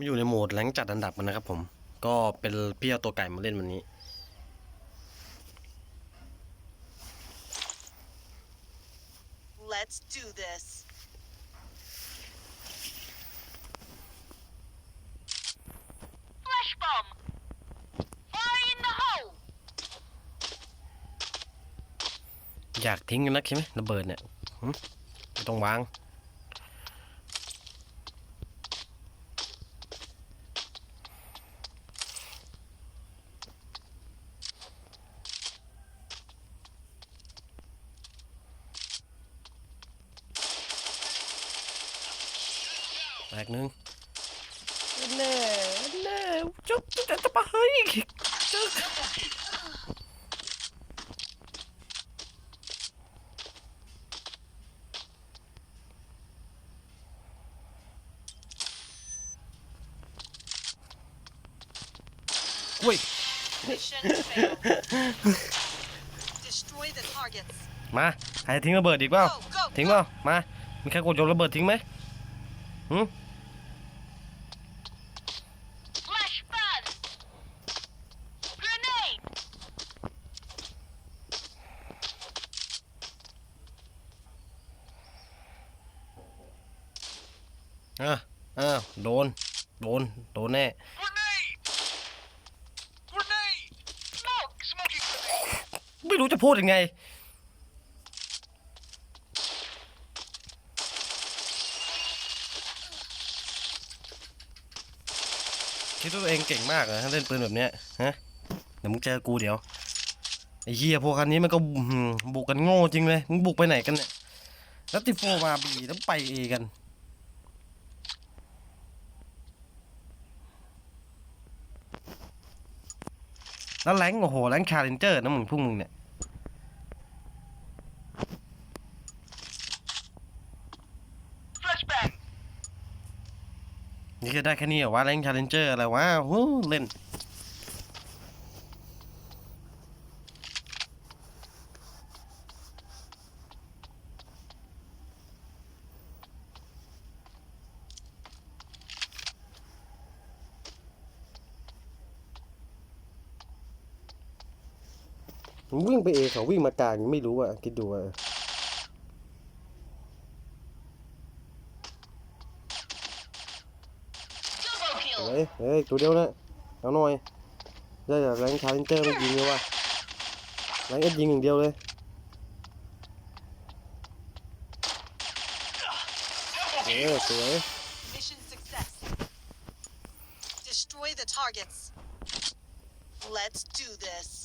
มาอยู่ในโหมดแรงจัดอันดับมันนะครับผม ก็เป็นพี่เอาตัวไก่มาเล่นวันนี้ Let's do this. Flash bomb. Fire in the hole. อยากทิ้งกันนักใช่ไหมระเบิดเนี่ยหึไม่ต้องวาง กหนึ่งแน่แน่จุ๊บจะจะไปเฮ้ยจุ๊บอุ้ย Mission failed. Destroy the targets. มาใครจะทิ้งระเบิดอีกเปล่า Go, go, ทิ้ง go. เปล่ามา มีใครกดโยนระเบิดทิ้งไหมหืม อะอ้าวโดน โดน โดนแน่ Grenade! Grenade! Smoke! Smoking grenade! ไม่รู้จะพูดยังไง คิดว่าตัวเองเก่งมากเหรอถ้าเล่นปืนแบบเนี้ยฮะ เดี๋ยวมึงเจอกูเดี๋ยวไอ้เหี้ยพวกคันนี้มันก็อื้อหือบุกกันโง่จริงเลย มึงบุกไปไหนกันเนี่ย แล้วติโฟมาบีแล้วไปเอกัน แล้วแรงค์โอ้โหแรงชาเลนเจอร์นะมึงพวกมึงเนี่ย Flashbang! นี่จะได้แค่นี้เหรอวะแรงชาเลนเจอร์อะไรวะโอ้เล่น ผมวิ่งไปเองเขาวิ่งมากลางไม่รู้อะคิดดูอะเฮ้ยเฮ้ยตัวเดียวนะเอาหน่อยได้แต่แรงชาเลนเจอร์ไม่ยิงเลยว่ะแรงเอสยิงอย่างเดียวเลยเออสวย Let's do this.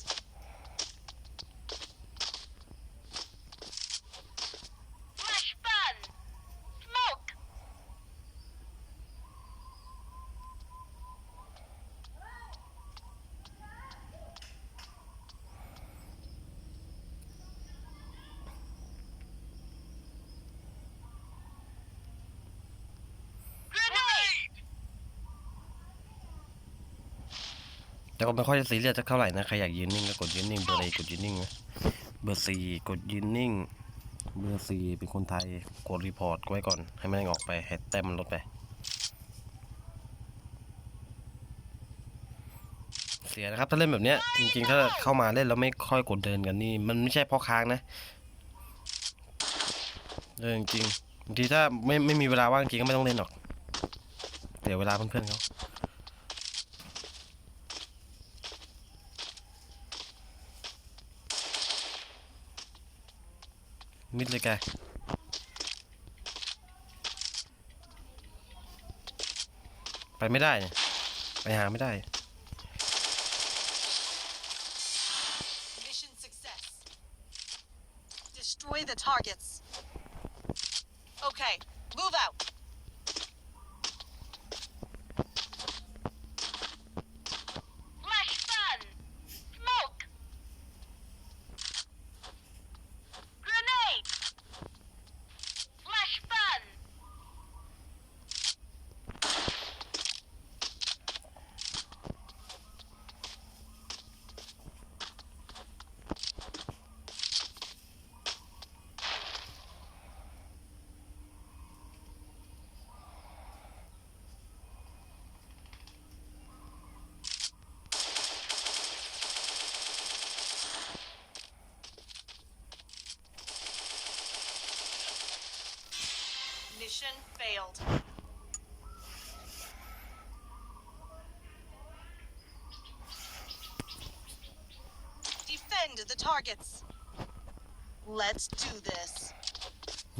แต่ก็ไม่ค่อยจะซีเรียสเท่าไหร่นะใครอยากยืนนิ่งก็กดยืนนิ่งเบอร์อะไรกดยืนนิ่งนะเบอร์สี่กดยืนนิ่ง เบอร์สี่เป็นคนไทยกดรีพอร์ตไว้ก่อน ให้มันออกไปให้แต้มมันลดไปเสียนะครับถ้าเล่นแบบเนี้ยจริงๆถ้าเข้ามาเล่นแล้วไม่ค่อยกดเดินกันนี่มันไม่ใช่เพราะค้างนะเออจริงบางทีถ้าไม่ไม่มีเวลาว่างจริงก็ไม่ต้องเล่นหรอกเสียวเวลาเพื่อนๆเขา มิดเลยแกไปไม่ได้เนี่ยไปหาไม่ได้ Mission success. Destroy the targets. Okay, move out. Flash ban. Smoke. Grenade. Flash ban. เ Mission failed. Defend the targets. Let's do this.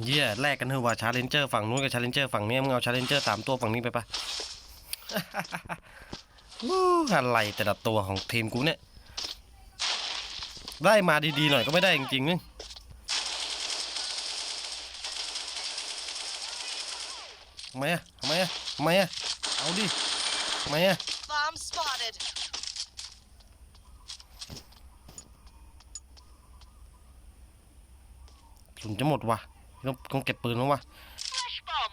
เหี้ยแลกกันเถอะว่าชาเลนเจอร์ฝั่งนู้นกับชาเลนเจอร์ฝั่งนี้มึงเอาชาเลนเจอร์สามตัวฝั่งนี้ไปปะอะไรแต่ละตัวของทีมกูเนี่ย ได้มาดีๆหน่อยก็ไม่ได้จริงๆนึงำไมอะทำไมอะทำไมอะเอาดิทำไมอะ Bomb spotted. สุนจะหมดว่ะต้องต้องเก็บปืนแล้วว่ะ Flash bomb.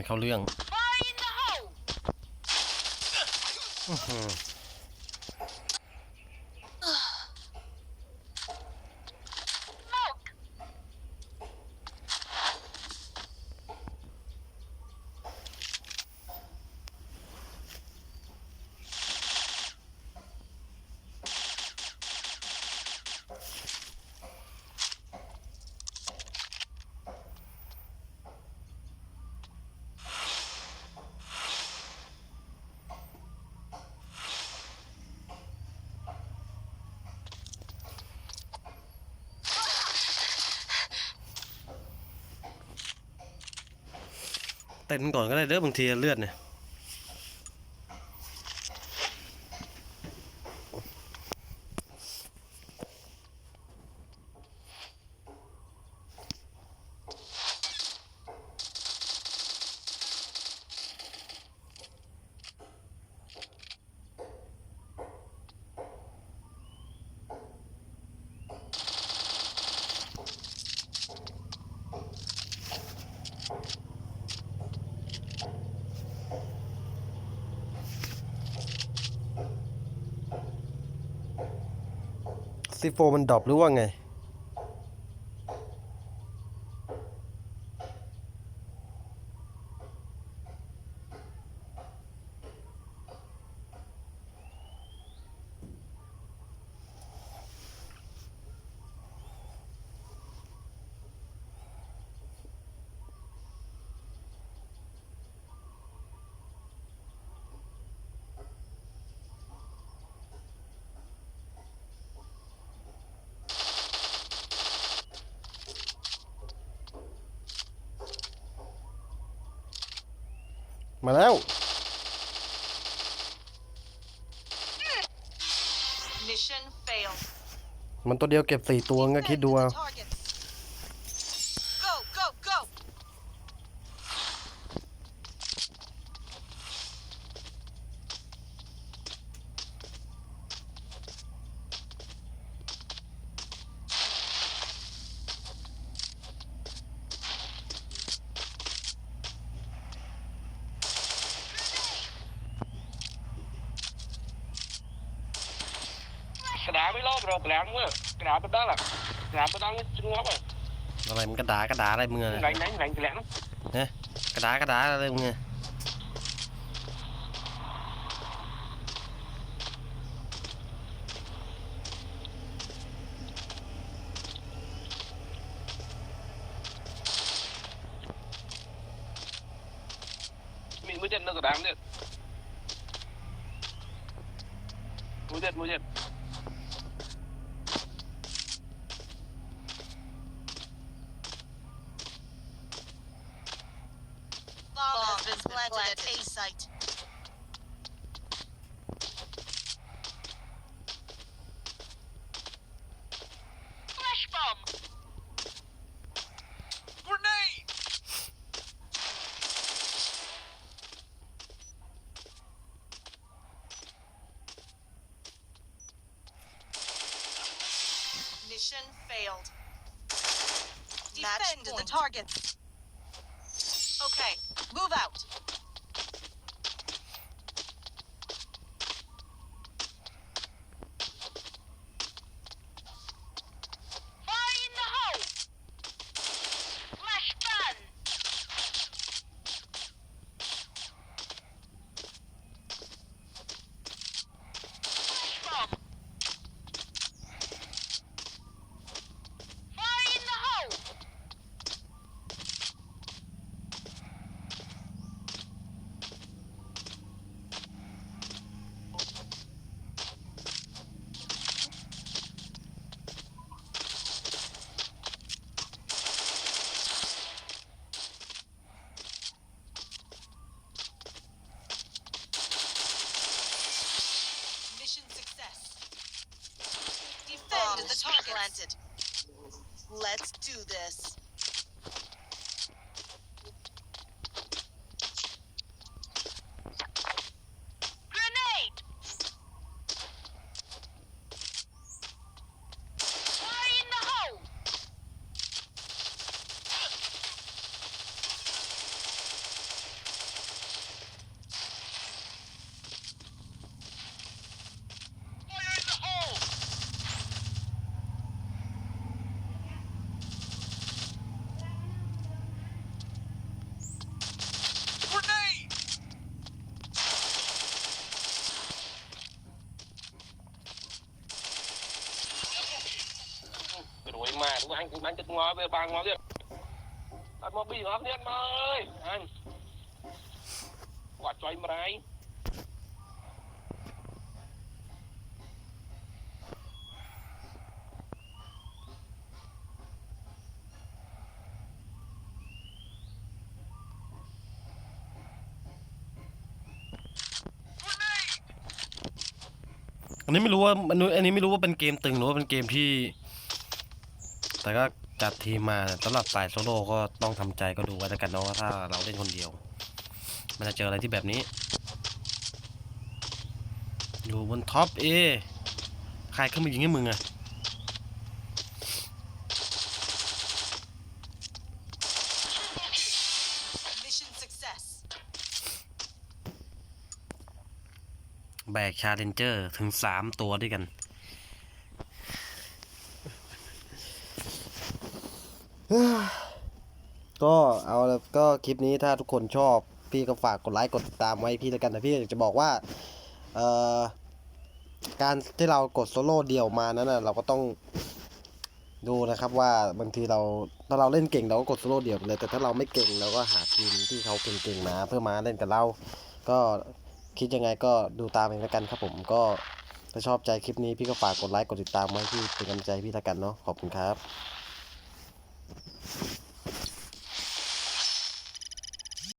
ไม่เข้าเรื่อง เต้นก่อนก็ได้เด้อบางทีเลือดเนี่ย ซีโฟมันดรอปหรือว่าไง มาแล้ว Mission failed. มันตัวเดียวเก็บสี่ตัวงั้นคิดดูเอา Defend the targets. Go, go, go! กระดาษไม่รอบเรากระดาษมั้งกระดาษเป็นด้านหลังกระดาษเป็นด้านนี้จึง Mission failed. Defend the target. Okay, move out. Planted. Let's do this. มันมันจะงอไปบางงอเนี่ยอันมาบีงอเนี่ยมาเอ้ยอันกวาดใจมาไรอันนี้ไม่รู้ว่าอันนี้อันนี้ไม่รู้ว่าเป็นเกมตึงหรือว่าเป็นเกมที่ แต่ก็จัดทีมมาสำหรับสายโซโล่ก็ต้องทำใจก็ดูไว้แล้วกันเนาะว่าถ้าเราเล่นคนเดียว มันจะเจออะไรที่แบบนี้ อยู่บนท็อปเอใครขึ้นมายิงให้มึงอะแบกชาเลนเจอร์ถึงสามตัวด้วยกัน ก็ เอาแล้วก็คลิปนี้ถ้าทุกคนชอบ พี่ก็ฝากกดไลค์กดติดตามไว้พี่แล้วกันนะพี่อยากจะบอกว่าเอ่อการที่เรากดโซโล่เดี่ยวมานั้นนะเราก็ต้องดูนะครับว่าบางทีเราถ้าเราเล่นเก่งเราก็กดโซโล่เดี่ยวไปเลย แต่ถ้าเราไม่เก่งเราก็หาทีมที่เขาเก่งๆมาเพื่อมาเล่นกับเรา ก็คิดยังไงก็ดูตามเองแล้วกันครับผมก็ถ้าชอบใจคลิปนี้พี่ก็ฝากกดไลค์กดติดตามไว้พี่เป็นกำลังใจพี่แล้วกันเนาะขอบคุณครับ